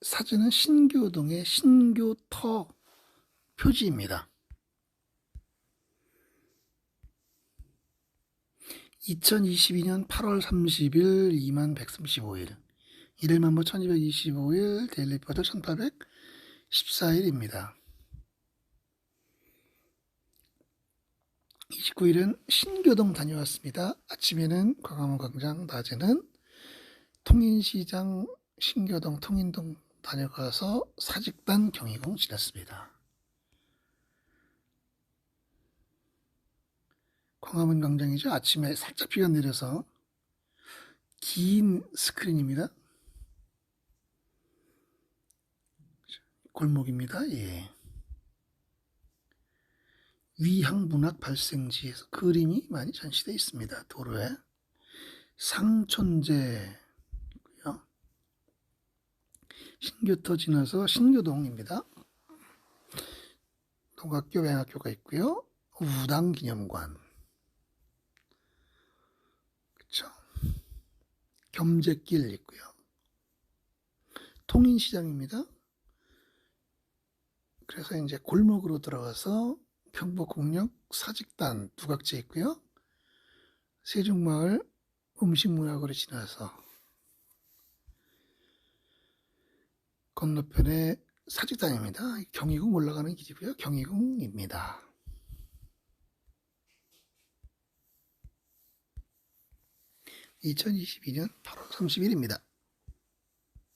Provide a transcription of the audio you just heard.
사진은 신교동의 신교터 표지입니다. 2022년 8월 30일 2만 135일, 1일만보 1225일, 데일리포트 1814일입니다. 29일은 신교동 다녀왔습니다. 아침에는 광화문 광장, 낮에는 통인시장, 신교동, 통인동 다녀가서 사직단 경희궁 지났습니다. 광화문 광장이죠. 아침에 살짝 비가 내려서 긴 스크린입니다. 골목입니다. 예. 위항문학 발생지에서 그림이 많이 전시되어 있습니다. 도로에 상촌제고요. 신교터 지나서 신교동입니다. 동학교 맹학교가 있고요. 우당 기념관 그쵸 겸재길 있고요. 통인시장입니다. 그래서 이제 골목으로 들어가서 경복궁역 사직단 두각제 있고요. 세종마을 음식문화거리 지나서 건너편에 사직단입니다. 경희궁 올라가는 길이고요. 경희궁입니다. 2022년 8월 30일입니다.